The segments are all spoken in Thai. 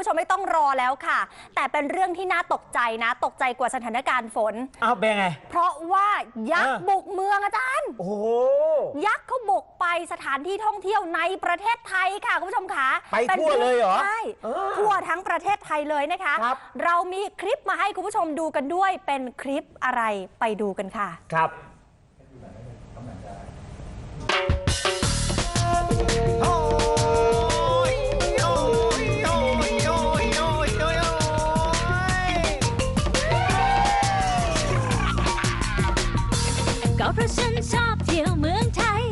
ผู้ชมไม่ต้องรอแล้วค่ะ แต่เป็นเรื่องที่น่าตกใจนะ ตกใจกว่าสถานการณ์ฝนเอาเป็นไง เพราะว่ายักษ์อะบุกเมืองอาจารย์ โอ้โห ยักษ์เขาบุกไปสถานที่ท่องเที่ยวในประเทศไทยค่ะคุณผู้ชมคะไปทั่วเลยเหรอใช่เออทั่วทั้งประเทศไทยเลยนะคะครับเรามีคลิปมาให้คุณผู้ชมดูกันด้วยเป็นคลิปอะไรไปดูกันค่ะ ครับ ฉันชอบเที่ยวเมืองไทย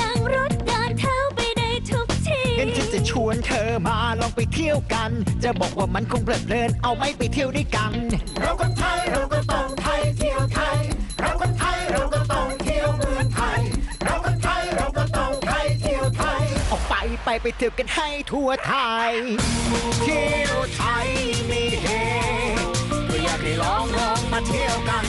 นั่งรถเดินเท้าไปได้ทุกที่ งั้นฉันจะชวนเธอมาลองไปเที่ยวกัน จะบอกว่ามันคงเพลิดเพลินเอาไหม่ไปเที่ยวด้วยกัน เราคนไทยเราก็ต้องไทยเที่ยวไทย เราคนไทยเราก็ต้องเที่ยวเมืองไทย เราคนไทยเราก็ต้องไทยเที่ยวไทย ออกไปไปไปเที่ยวกันให้ทั่วไทย เที่ยวไทยมีเฮก็อยากให้ลองลองมาเที่ยวกัน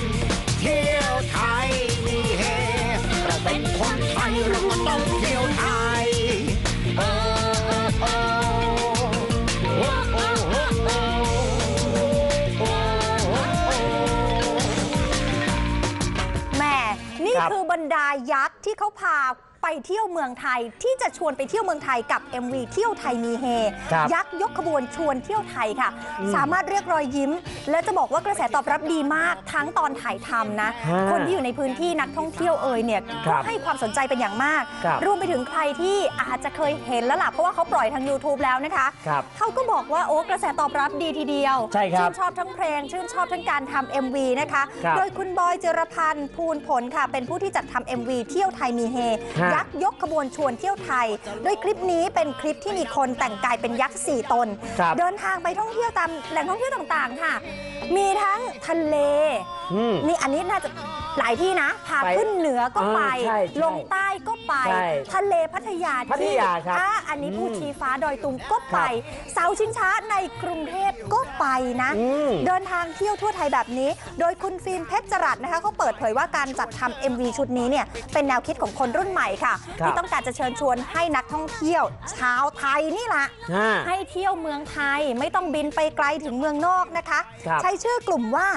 คือบรรดายักษ์ที่เขาพา ไปเที่ยวเมืองไทยที่จะชวนไปเที่ยวเมืองไทยกับ MV เที่ยวไทยมีเฮ ครับยักษ์ยกขบวนชวนเที่ยวไทยค่ะ สามารถเรียกรอยยิ้ม และจะบอกว่ากระแสตอบรับดีมากทั้งตอนถ่ายทำนะ ฮะคนที่อยู่ในพื้นที่นักท่องเที่ยวเอ่ยเนี่ยครัก็บให้ความสนใจเป็นอย่างมาก ครับ รวมไปถึงใครที่อาจจะเคยเห็นแล้วล่ะเพราะว่าเขาปล่อยทาง YouTube แล้วนะคะ ครับ เขาก็บอกว่าโอ้กระแสตอบรับดีทีเดียวใช่ครับชื่นชอบทั้งเพลง ชื่นชอบทั้งการทำ MV นะคะ ครับโดยคุณบอยเจรพันธ์ภูลผลค่ะ เป็นผู้ที่จัดทำ MV เที่ยวไทยมีเฮ ฮะยักษ์ยกขบวนชวนเที่ยวไทย โดยคลิปนี้เป็นคลิปที่มีคนแต่งกายเป็นยักษ์สี่ตน ครับเดินทางไปท่องเที่ยวตามแหล่งท่องเที่ยวต่างๆ ค่ะ มีทั้งทะเล อืม นี่อันนี้น่าจะ หลายที่นะ พาไปขึ้นเหนือก็ไปอ่าใช่ใช่ลงใต้ก็ไป ใช่ทะเลพัทยาพัทที่ยาครับอ่าอันนี้ภูอืมชีฟ้าดอยตุงก็ไป เสาชิงช้าในกรุงเทพก็ไปนะ อืม เดินทางเที่ยวทั่วไทยแบบนี้ โดยคุณฟิล์มเพชรจรัสนะคะเขาเปิดเผยว่าการจัดทำ MV ชุดนี้เนี่ยเป็นแนวคิดของคนรุ่นใหม่ค่ะ ครับที่ต้องการจะเชิญชวนให้นักท่องเที่ยว ชาวไทยนี่แหละอ่าให้เที่ยวเมืองไทยไม่ต้องบินไปไกลถึงเมืองนอกนะคะ ครับ ใช้ชื่อกลุ่มว่า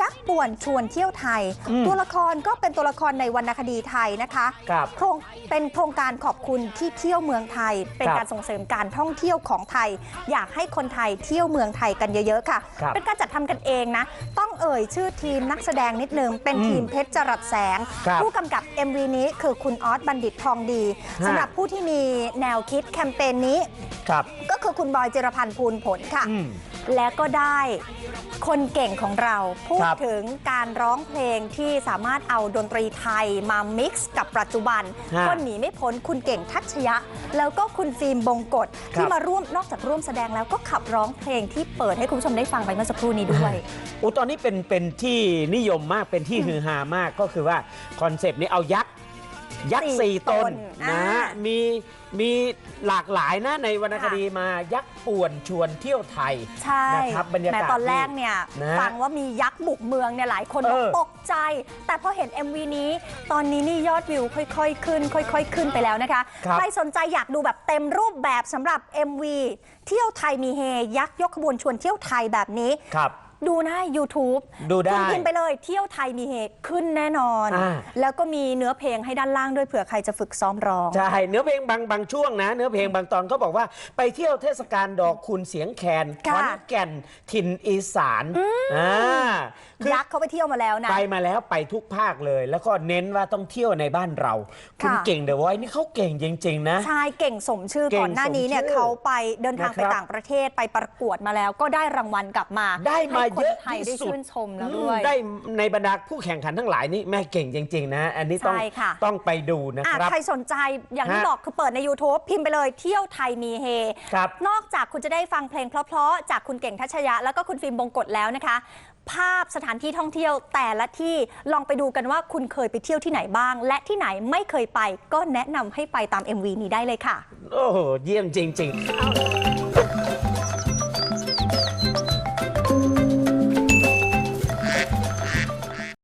ยักษ์ป่วนชวนเที่ยวไทย อืม ตัวละครก็เป็นตัวละครในวรรณคดีไทยนะคะครับ โครงเป็นโครงการขอบคุณที่เที่ยวเมืองไทย เป็นครับการส่งเสริมการท่องเที่ยวของไทย อยากให้คนไทยเที่ยวเมืองไทยกันเยอะๆค่ะ ครับเป็นการจัดทำกันเองนะ ต้องเอ่ยชื่อทีมนักแสดงนิดนึง เป็นอืมทีมเพชรจรัสแสง ครับผู้กำกับ MV นี้คือคุณออสบัณฑิตทองดีฮะ สำหรับผู้ที่มีแนวคิดแคมเปญนี้ ครับ ก็คือคุณบอยเจรพันธ์ภูลผลค่ะ อืม และก็ได้ คนเก่งของเราพูดครับ ถึงการร้องเพลงที่สามารถเอาดนตรีไทยมามิกซ์กับปัจจุบัน ฮะก็หนีไม่พ้นคุณเก่งทัชยะ แล้วก็คุณฟิล์มบงกฎครับ ที่มาร่วมนอกจากร่วมแสดงแล้วก็ขับร้องเพลงที่เปิดให้คุณผู้ชมได้ฟังไปเมื่อสักครู่นี้ด้วย โอ้ตอนนี้เป็นเป็นที่นิยมมากเป็นที่ฮือฮามากก็คือว่าคอนเซปต์นี้เอายักษ์ยักษ์สี่สี่ตตนนนะอ่ามี มีหลากหลายนะในวรรณคดีมายักษ์ป่วนชวนเที่ยวไทยใช่นะครับบรรยากาศแต่ตอนแรกเนี่ย นะฟังว่ามียักษ์บุกเมืองเนี่ยหลายคนบอกเออ ตกใจ แต่พอเห็น MV นี้ ตอนนี้นี่ยอดวิวค่อย ๆ ขึ้น ค่อย ๆ ขึ้นไปแล้วนะคะ ครับใครสนใจอยากดูแบบเต็มรูปแบบสำหรับ MV เที่ยวไทยมีเฮ ยักษ์ยกขบวนชวนเที่ยวไทยแบบนี้ ครับดูหน้า YouTube ดูได้คุณพิมพ์ไปเลยเที่ยวไทยมีเฮขึ้นแน่นอน อ่า แล้วก็มีเนื้อเพลงให้ด้านล่างด้วยเผื่อใครจะฝึกซ้อมร้อง ใช่เนื้อเพลงบางบางช่วงนะเนื้อเพลงบางตอนเขาบอกว่าไปเที่ยวเทศกาลดอกคุณเสียงแคนขค่ะอนแก่นถิ่นอีสานอ่า คือยักษ์เขาไปเที่ยวมาแล้วนะ ไปมาแล้วไปทุกภาคเลย แล้วก็เน้นว่าต้องเที่ยวในบ้านเรา คุณค่ะ เก่งเดอะไวนี่เขาเก่งจริง ๆ นะ ใช่เก่งสมชื่อเก่งก่อนหน้านี้เนี่ยสมชื่อเขาไปเดินทางไปนะครับ ต่างประเทศไปประกวดมาแล้ว ก็ได้รางวัลกลับมาได้มาให้คเยนอะไทยที่ได้สุดชื่นชมแล้วอืมด้วยได้ในบรรดาผู้แข่งขันทั้งหลายนี่แม่เก่งจริง ๆ นะ อันนี้ต้องใช่ค่ะ ต้องไปดูนะอะครับ ใครสนใจอย่างที่ฮะ บอกคือเปิดใน YouTube พิมพ์ไปเลยเที่ยวไทยมีเฮ ครับ นอกจากคุณจะได้ฟังเพลงเพราะๆ จากคุณเก่งทัชยะ แล้วก็คุณฟิล์มบงกฎแล้วนะคะ ภาพสถานที่ท่องเที่ยวแต่ละที่ลองไปดูกันว่าคุณเคยไปเที่ยวที่ไหนบ้าง และที่ไหนไม่เคยไปก็แนะนำให้ไปตาม MV นี้ได้เลยค่ะ โอ้โห เยี่ยมจริง ๆ